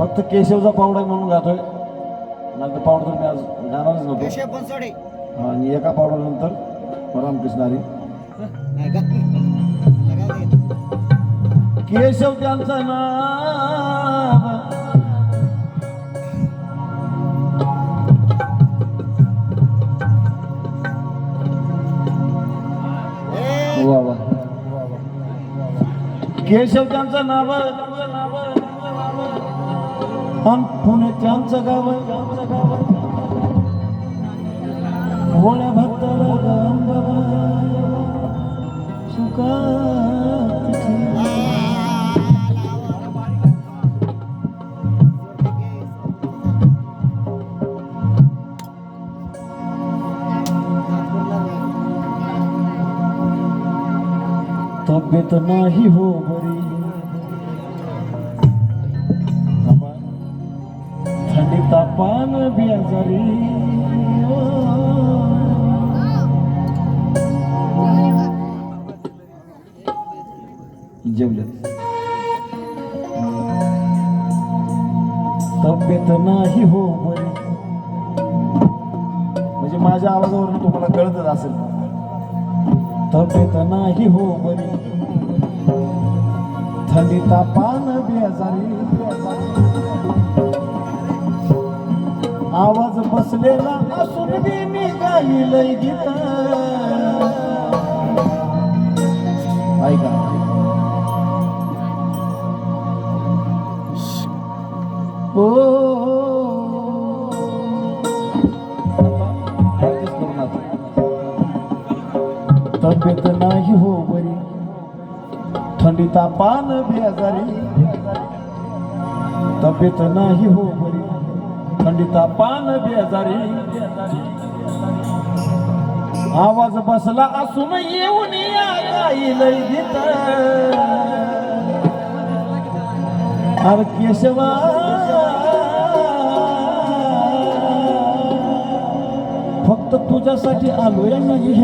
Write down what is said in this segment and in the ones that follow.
केशवचा पावडा म्हणून गातोय. नंतर पावडा तर मी आज गाणारच नव्हतो बनसोडे आणि एका पावडा नंतर रामकृष्ण हरी. केशव त्यांचं नाव वा केशव त्यांचं नाव आणि पुणे त्यांचं गाव भोळ्या भक्ताला गांबाबा सुखात तब्येत नाही हो बरी. जरी हो. जेवलं तब्येत नाही हो बरी. म्हणजे माझ्या आवाजावरून तुम्हाला कळतच असेल. तब्येत नाही हो बरी. थंडी तापान बेजारी. आवाज बसलेला असून बी मी गाईलय गीत. ऐका. ओ. तब्येत नाही हो बरी. थंडी तापान बेजारी. तब्येत नाही हो बरी. थंडी पान बेजारी. आवाज बसला असून येऊन या अर केशवा. फक्त तुझ्यासाठी आलोय नाही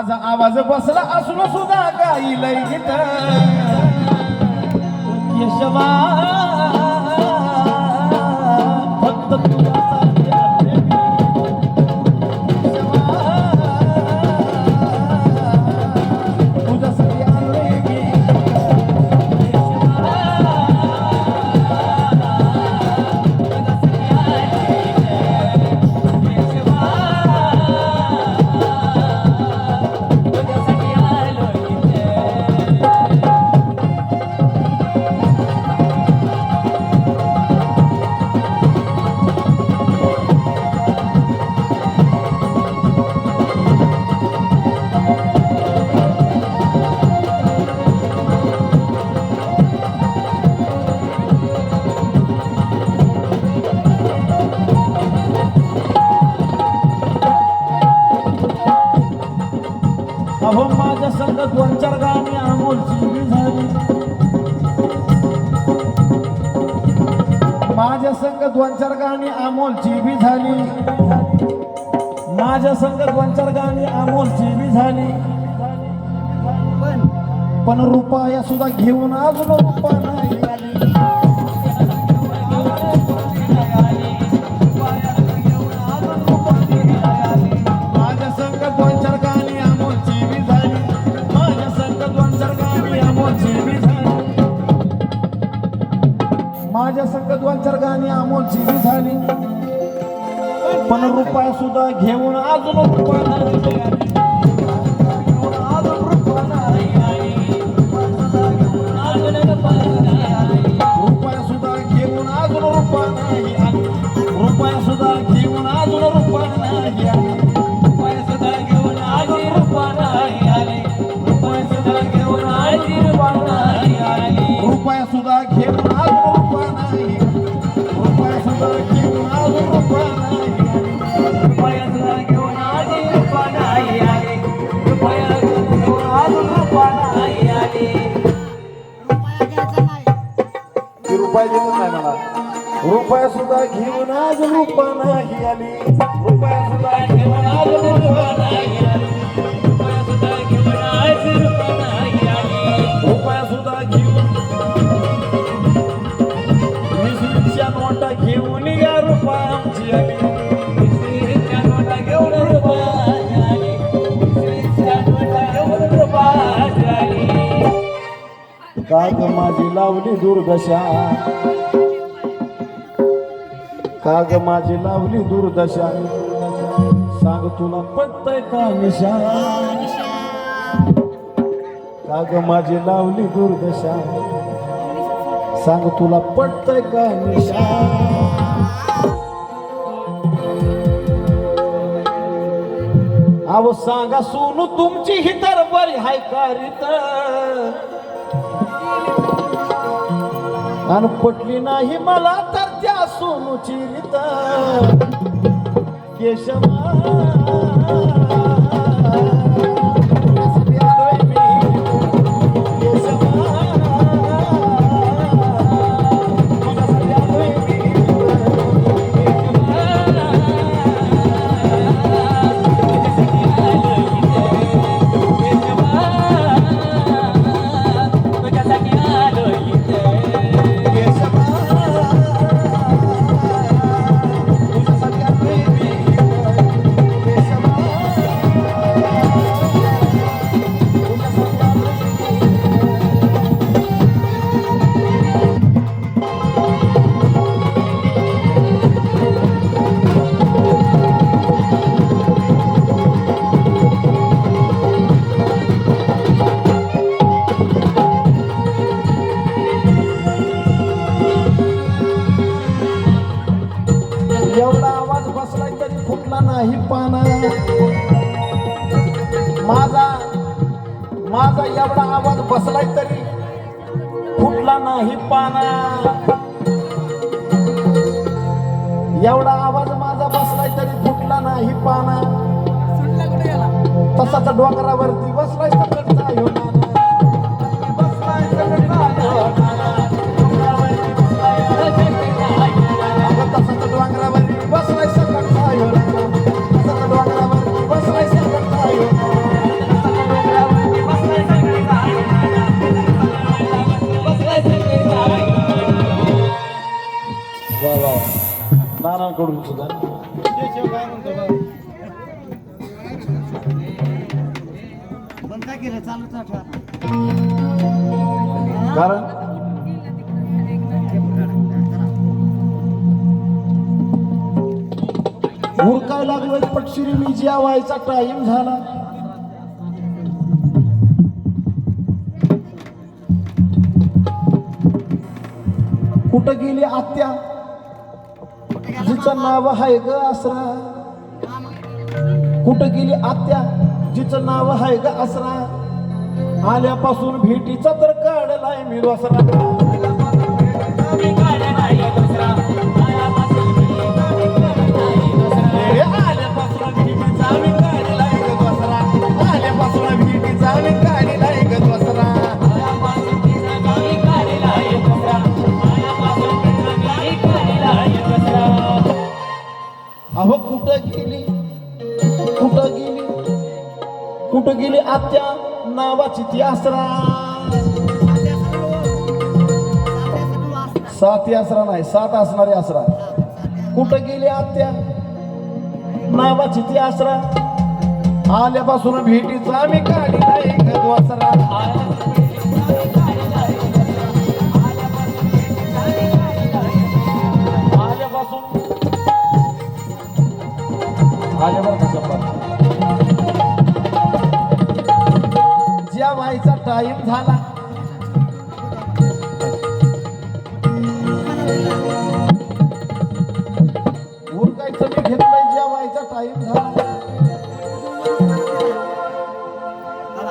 माझा आवाज बसला असून सुद्धा गाईल गीत केशवा फक्त तुझ्यासाठी माझ्या आणि दोन अमोलची बी झाली. माझ्या संग दोन आणि गाणी अमोलची बी झाली. पण पण रुपया सुद्धा घेऊन अजून रुपा नाही आली. माझ्या संगत दोन चार गाणी अमोलची बी झाली. पण रुपया सुद्धा घेऊन अजून रुपया घेऊन आज नाही आली. रुपया सुद्धा घेऊन आज रुपया नाही आली. रुपया सुद्धा घेऊन आज रुपा नाही आली. रुपया सुद्धा घेऊन नोटा घेऊन या आमची आली. नोटा घेऊन आली. नोटा घेऊन आली. काय माझी लावली दुर्दशा. का ग माझी लावली दुर्दशा. सांग तुला पटतय का निशा? काग ग माझी लावली दुर्दशा. सांग तुला पटतय का निशा? अहो सांगा सोनू तुमची ही तर बरी हाय कारित आणि पटली नाही मला तर त्या नाही पाना माझा माझा एवढा आवाज बसलाय तरी फुटला नाही पाना एवढा आवाज माझा बसलाय तरी फुटला नाही पाना तसाच डोंगरावरती बसलाय सकटचा व्हायचा टाइम झाला. कुठं गेली आत्या? जिचं नाव आहे ग आसरा. कुठं गेली आत्या? जिचं नाव आहे ग आसरा. आल्यापासून भेटीचा तर काढलाय मी दसरा कुठं गेली? कुठं गेली? कुठं गेली आत्या नावाची ती आसरा? साती आसरा नाही सात असणारी आसरा. कुठं गेली आत्या? नावाची ती आसरा. आल्यापासून भेटीचा आम्ही काढी नाही गदवासरा आल्यावर कसं पण जेवायचा टाइम झाला. उरकायचं मी घेतलंय टाईम झाला.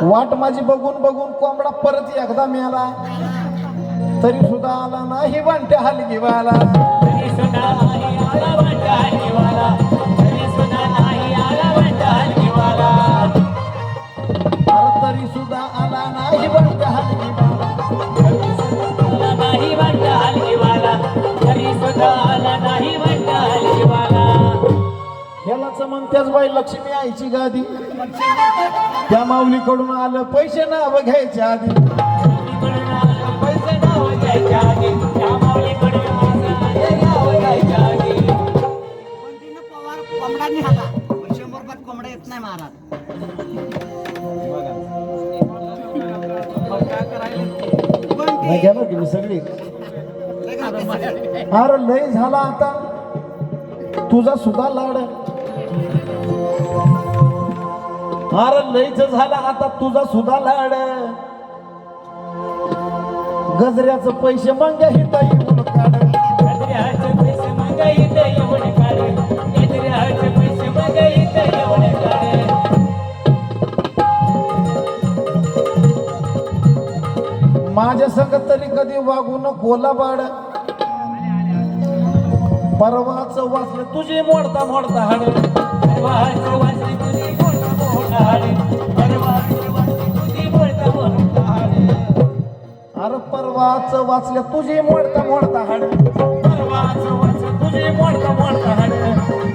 वाट माझी बघून बघून कोंबडा परत एकदा मिळाला तरी सुद्धा आला नाही वांट्या हलगीवाला तरी सुद्धा आला वाटा हलगीवाला. तरी ह्यालाच म्हणतेच बाई लक्ष्मी आईची गादी त्या माऊलीकडून आलं पैसे नाव घ्यायच्या आधी पैसे नाव घ्यायच्या आधी. त्या माऊलीकडून आलं नाव घ्यायच्या आधी. पवार कोंबडा निघाला पण शंभर रुपयात कोंबडा येत नाही महाराज नाही घ्या बरं सगळी अरे लय झाला आता. तुझा सुद्धा लाड अरे लयच झाला आता तुझा सुद्धा लाड गजऱ्याचं पैसे मांग्या हिता येऊन कधी वागू नको बाड परवाच वाचलं तुझी मोडता मोडता हाड परवाचं वाचली तुझी मोठं मोठं हाड. परवाचं वाचली तुझी मोठं मोठं हाड. अरे परवाच वाचल्या तुझी मोडता मोडता हाड परवाचं वाचली तुझी मोठं मोठं हाड.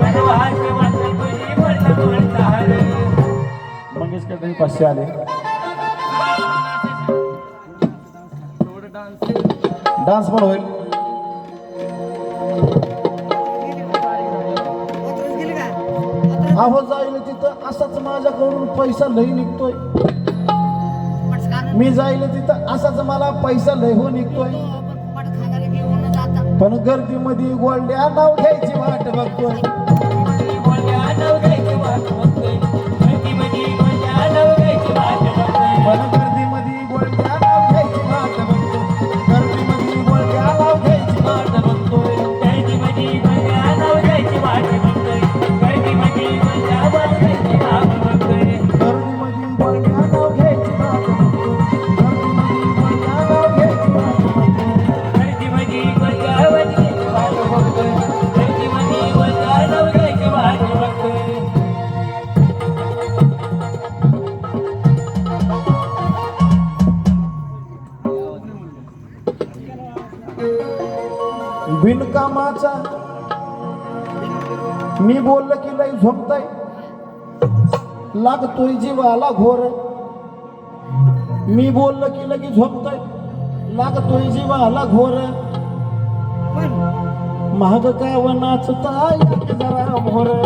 परवाचं वाचली तुझी मोठं मोठं हाड. मंगेशकर तरी पाचशे आले डान्स पण होईल. अहो जाईल तिथं. असाच माझ्याकडून पैसा लय निघतोय. मी जाईल तिथं. असाच मला पैसा लय हो निघतोय. पण गर्दीमध्ये गोल्ड्या नाव घ्यायची वाट बघतोय. बोलण्या लागतोय जीवाला घोर. मी बोललं की लगी झोपताय. लागतोय जीवाला घोर. महाग काय व नाचताय जरा पुढे.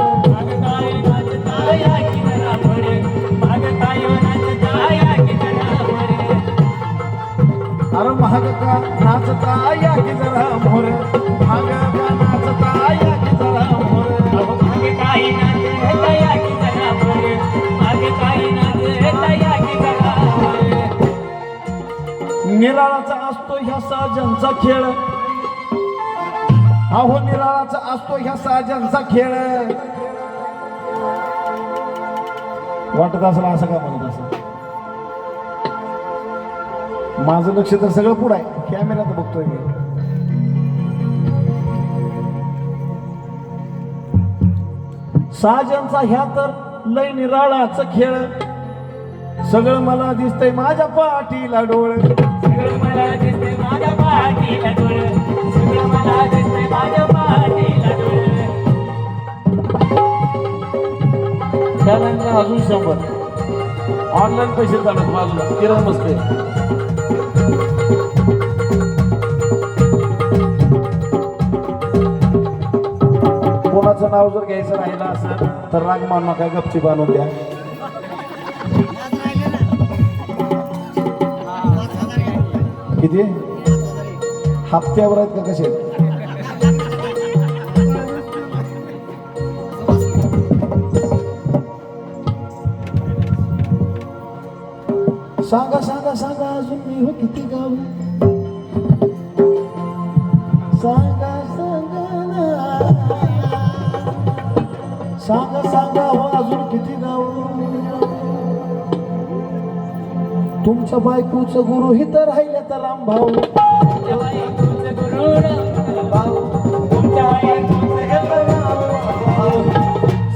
अरे महाग का नाचताय जरा मोर. महाग का निराळाचा असतो ह्या साजांचा खेळ. अहो निराळाचा असतो ह्या साजांचा खेळ. वाटत असेल असं का म्हणत असं माझं लक्ष तर सगळं पुढं आहे. कॅमेऱ्यात बघतोय मी. साजांचा ह्या तर लय निराळाचा खेळ. सगळं मला दिसतंय माझ्या पाठीला डोळ. अजून शंभर. ऑनलाईन पैसे चालत माझं. किरण बसते कोणाचं नाव जर घ्यायचं राहिलं असेल तर राग मानू नका. गपची बांधून द्या. किती? हप्त्यावर आहेत का कसे? सांगा सांगा सांगा अजून मी हो किती गाव सांगा सांगा सांगा सांगा हो अजून किती गाव तुमच्या बायकोचं गुरु ही तर राहिले तर राम भाऊ.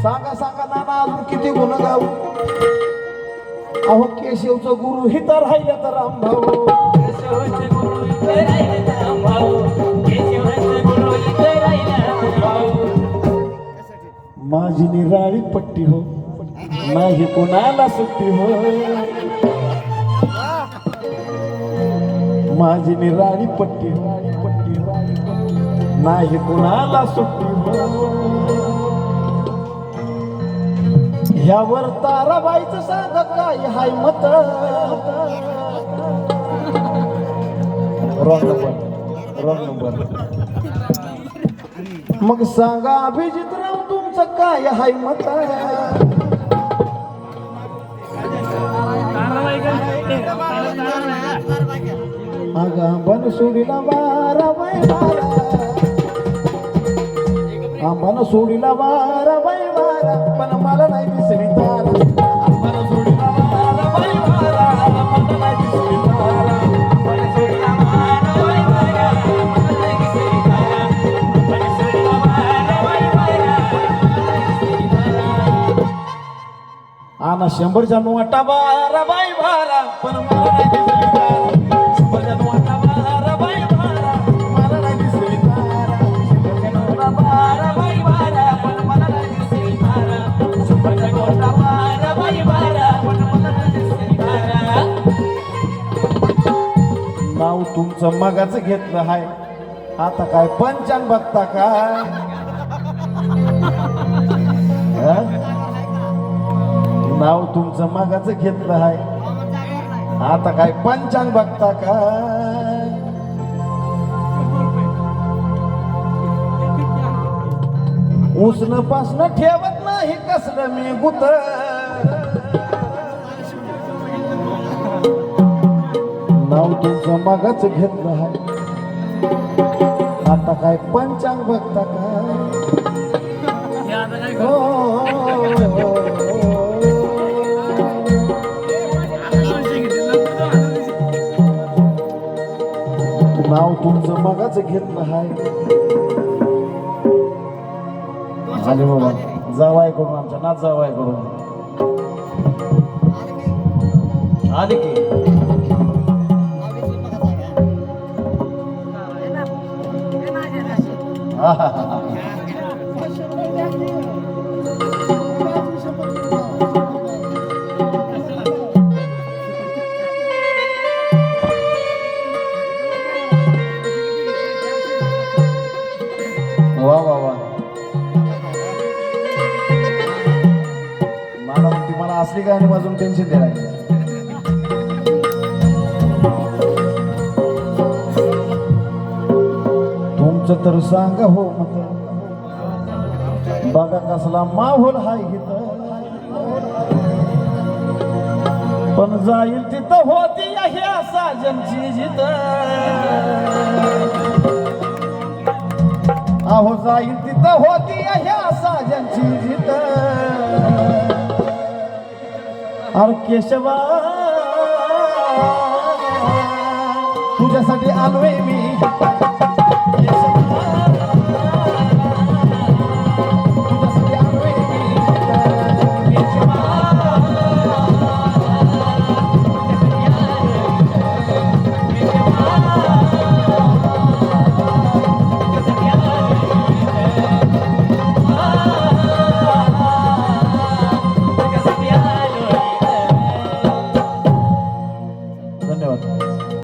सांगा सांगा नाना अजून किती गुण गाऊ? अहो केशवचं गुरु ही तर राहिले तर राम भाऊ. माझी निराळी पट्टी हो. नाही कोणाला सुट्टी हो. माझी निराळी पट्टी पट्टी. नाही कुणाला सुट्टी ह्यावर ताराबाईचं सांग काय हाय मत. रॉंग नंबर रॉंग नंबर मग सांगा अभिजित राव तुमचं काय हाय मत? अगा बारा आंबान सोडीला बारा बाय बारा पण मला नाही दिसली तारा आंबान सोडीला बारा बाय बारा मला नाही दिसली तारा पण सोडला मारा बाई मारा मला नाही दिसली तारा पण सोडला मारा बाई मारा मला नाही दिसली तारा आना शंभरच्या नोटा बारा बाय बारा पण मला नाव तुमचं मगाच घेतलं हाय. आता काय पंचान बघता काय नाव तुमचं मगाच घेतलं हाय. आता काय पंचांग बघता काय उसनं पासन ठेवत नाही कसलं मी गुत. नाव तुमचं मगाच घेतलं हाय आता काय पंचांग बघता काय हो, हो, हो. नाव तुमचं मगाच घेतलं हाय आले बाबा जावाय करून आमच्या नाच जावाय करून. आले की? वा वा वा. मला म्हणते मला असली गाणी वाजून टेन्शन द्यायला तुमचं तर सांग हो मत. बघा कसला माहोल हाय हित. पण जाईल तिथं होती ह्या साजनची जित. अहो जाईल तिथं होती ह्या साजनची जित. अरे केशवा तुझ्यासाठी आलोय मी.